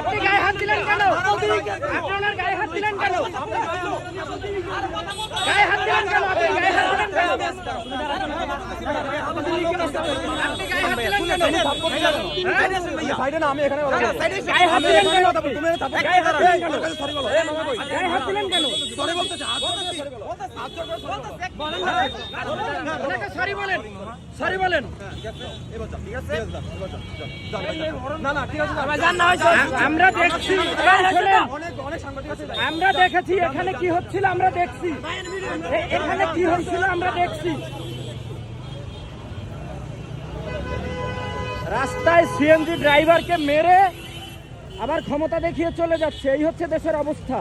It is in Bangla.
আপনি গায়ে হাত দিলেন কেন আপনি ওনার গায়ে হাত দিলেন কেন গায়ে হাত দিলেন কেন আপনি গায়ে হাত দিলেন কেন আপনি গায়ে হাত দিলেন কেন সাইডে না আমি এখানে সরি বলেন সরি বলেন আমরা দেখছি আমরা দেখেছি এখানে কি হচ্ছিল আমরা দেখছি এখানে কি হচ্ছিল আমরা দেখছি রাস্তায় সিএনজি ড্রাইভারকে মেরে আবার ক্ষমতা দেখিয়ে চলে যাচ্ছে। এই হচ্ছে দেশের অবস্থা।